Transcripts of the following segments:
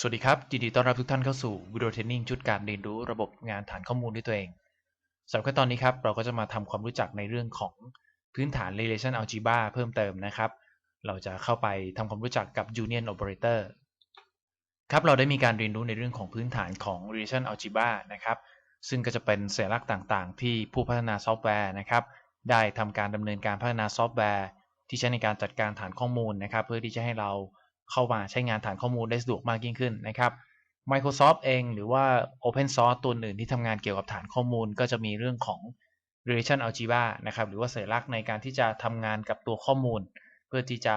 สวัสดีครับยินดีต้อนรับทุกท่านเข้าสู่วิดีโอเทรนนิ่งชุดการเรียนรู้ระบบงานฐานข้อมูลด้วยตัวเองสำหรับขั้นตอนนี้ครับเราก็จะมาทำความรู้จักในเรื่องของพื้นฐาน relation algebra เพิ่มเติมนะครับ เราจะเข้าไปทำความรู้จักกับ union operator ครับเราได้มีการเรียนรู้ในเรื่องของพื้นฐานของ relation algebra นะครับซึ่งก็จะเป็นสัญลักษณ์ต่างๆ ที่ผู้พัฒนาซอฟต์แวร์นะครับได้ทำการดำเนินการพัฒนาซอฟต์แวร์ ที่ใช้ในการจัดการฐานข้อมูลนะครับ เพื่อที่จะให้เรา เข้ามาใช้งานฐานข้อมูลได้สะดวกมากยิ่งขึ้นนะครับ Microsoft เองหรือว่า Open Source ตัวอื่นที่ทำงานเกี่ยวกับฐานข้อมูล ก็จะมีเรื่องของ relation algebra นะครับหรือว่าสัญลักษณ์ในการที่จะทำงานกับตัวข้อมูล เพื่อที่จะ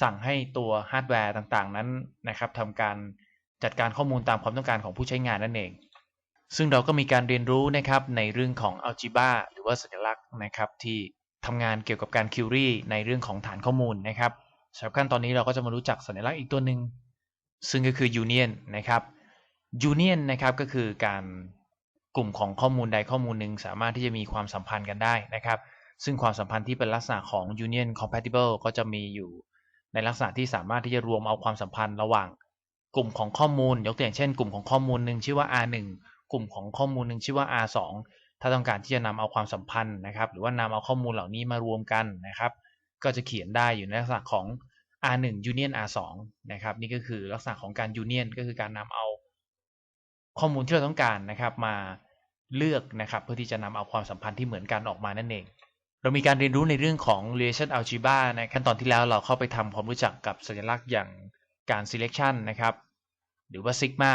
สั่งให้ตัวฮาร์ดแวร์ต่างๆ นั้นนะครับทำการจัดการข้อมูลตามความต้องการของผู้ใช้งานนั่นเอง ซึ่งเราก็มีการเรียนรู้นะครับในเรื่องของ algebra หรือว่าสัญลักษณ์นะครับที่ทำงานเกี่ยวกับการ query ในเรื่องของฐานข้อมูลนะครับ สำหรับขั้นตอนนี้เราก็จะมารู้จักสัญลักษณ์อีกตัวหนึ่งซึ่งก็คือ union นะครับ union นะครับก็คือการกลุ่มของข้อมูลใดข้อมูลหนึ่งสามารถที่จะมีความสัมพันธ์กันได้นะครับ ซึ่งความสัมพันธ์ที่เป็นลักษณะของ union compatible ก็จะมีอยู่ในลักษณะที่สามารถที่จะรวมเอาความสัมพันธ์ระหว่าง กลุ่มของข้อมูล ยกตัวอย่างเช่น กลุ่มของข้อมูลหนึ่งชื่อว่า R1 กลุ่มของข้อมูลหนึ่งชื่อว่า R2 ถ้าต้องการที่จะนำเอาความสัมพันธ์นะครับ หรือว่านำเอาข้อมูลเหล่านี้มารวมกันนะครับ ก็จะเขียนได้อยู่ในลักษณะของ R1 Union R2 นะครับนี่ก็คือลักษณะของการ Union ก็คือการนำเอาข้อมูลที่เราต้องการนะครับมาเลือกนะครับเพื่อที่จะนำเอาความสัมพันธ์ที่เหมือนกันออกมานั่นเอง เรามีการเรียนรู้ในเรื่องของ relation algebra ในขั้นตอนที่แล้วเราเข้าไปทำความรู้จักกับสัญลักษณ์อย่างการ selection นะครับหรือว่า sigma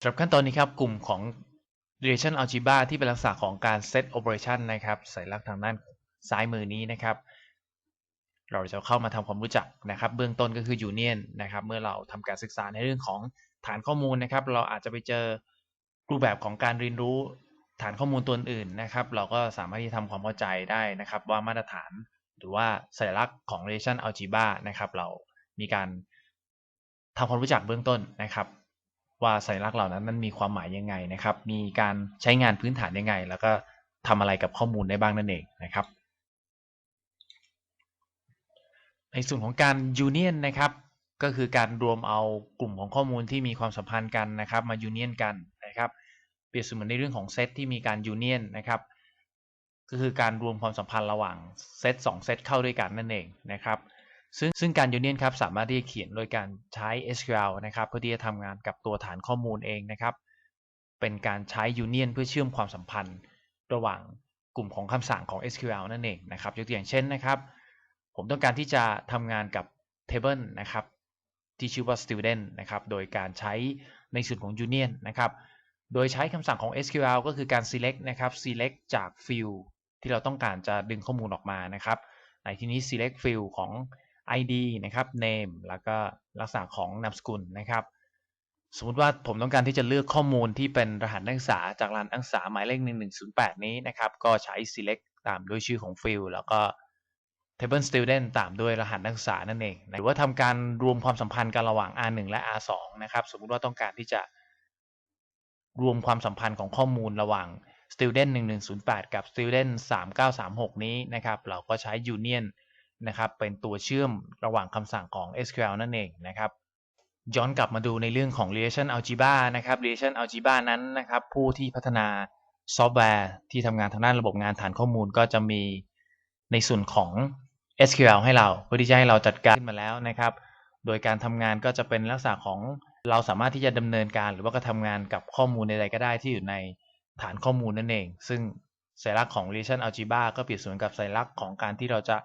สำหรับขั้นตอนนี้ครับกลุ่มของ relation algebra ที่เป็นลักษณะของการ set operation นะครับสัญลักษณ์ทางด้านซ้ายมือนี้นะครับ เราจะเข้ามาทำความรู้จักนะครับ เบื้องต้นก็คือ Union นะครับ เมื่อเราทำการศึกษาในเรื่องของฐานข้อมูลนะครับ เราอาจจะไปเจอรูปแบบของการเรียนรู้ฐานข้อมูลตัวอื่นนะครับ เราก็สามารถที่จะทำความเข้าใจได้นะครับ ว่ามาตรฐานหรือว่าสัญลักษณ์ของ relation algebra นะครับ เรามีการทำความรู้จักเบื้องต้นนะครับ ว่าสัญลักษณ์เหล่านั้นนั้นมีความหมายยังไงนะครับ มีการใช้งานพื้นฐานยังไง แล้วก็ทำอะไรกับข้อมูลได้บ้างนั่นเองนะครับ ในส่วนของการยูเนียนนะครับก็คือการรวมเอากลุ่มของข้อมูลที่มีความสัมพันธ์กันนะครับมายูเนียนกันนะครับเปรียบเสมือนในเรื่องของเซตที่มีการยูเนียนนะครับก็คือการรวมความสัมพันธ์ระหว่างเซต2เซตเข้าด้วยกันนั่นเองนะครับซึ่งซึ่งการยูเนียนครับสามารถที่จะเขียนโดยการใช้ SQL นะครับเพื่อที่จะทำงานกับตัวฐานข้อมูลเองนะครับ เป็นการใช้ยูเนียนเพื่อเชื่อมความสัมพันธ์ ระหว่างกลุ่มของคำสั่งของ SQL นั่นเองนะครับยกตัวอย่างเช่นนะครับ ผมต้องการที่จะทำงานกับ table นะครับ ที่ชื่อว่า student นะครับ โดยการใช้ในส่วนของ union นะครับ โดยใช้คำสั่งของ SQL ก็คือการ select นะครับ select จาก field ที่เราต้องการจะดึงข้อมูลออกมานะครับ ในที่นี้ select field ของ ID นะครับ name แล้วก็ลักษณะของนามสกุลนะครับ สมมติว่าผมต้องการที่จะเลือกข้อมูลที่เป็นรหัสนักศึกษาจากรหัสนักศึกษาหมายเลข 1108 นี้นะครับ ก็ใช้ select ตามด้วยชื่อของ field แล้วก็ table student ตามด้วยรหัสนักศึกษานั่นเองหรือว่าทำการรวมความสัมพันธ์กันระหว่าง R1 และ R2 นะครับ สมมุติว่าต้องการที่จะรวมความสัมพันธ์ของข้อมูลระหว่าง student 1108 กับ student 3936 นี้นะครับ เราก็ใช้ union นะครับเป็นตัวเชื่อมระหว่างคำสั่งของ SQL นั่นเองนะครับ ย้อนกลับมาดูในเรื่องของ relation algebra นะครับ relation algebra นั้นนะครับ ผู้ที่พัฒนาซอฟต์แวร์ที่ทำงานทางด้านระบบงานฐานข้อมูลก็จะมีในส่วนของ SQL ให้เรา เพื่อที่จะให้เราจัดการขึ้นมาแล้วนะครับ โดยการทำงานก็จะเป็นลักษณะของเราสามารถที่จะดำเนินการ หรือว่าก็ทำงานกับข้อมูลใดๆก็ได้ที่อยู่ในฐานข้อมูลนั่นเอง ซึ่งสัญลักษณ์ของ relation algebra ก็เปรียบเสมือนกับสัญลักษณ์ของการที่เราจะ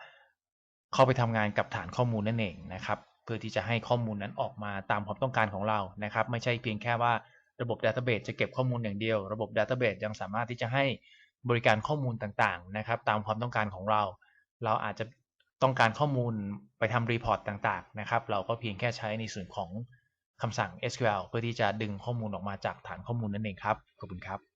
เข้าไปทำงานกับฐานข้อมูลนั่นเองนะครับ เพื่อที่จะให้ข้อมูลนั้นออกมาตามความต้องการของเรานะครับ ไม่ใช่เพียงแค่ว่าระบบ Database จะเก็บข้อมูลอย่างเดียว ระบบ Database ยังสามารถที่จะให้บริการข้อมูลต่างๆนะครับ ตามความต้องการของเรา เราอาจจะ ต้องการข้อมูลไปทำรีพอร์ตต่างๆนะครับ เราก็เพียงแค่ใช้ในส่วนของคำสั่ง SQL เพื่อที่จะดึงข้อมูลออกมาจากฐานข้อมูลนั่นเองครับ ขอบคุณครับ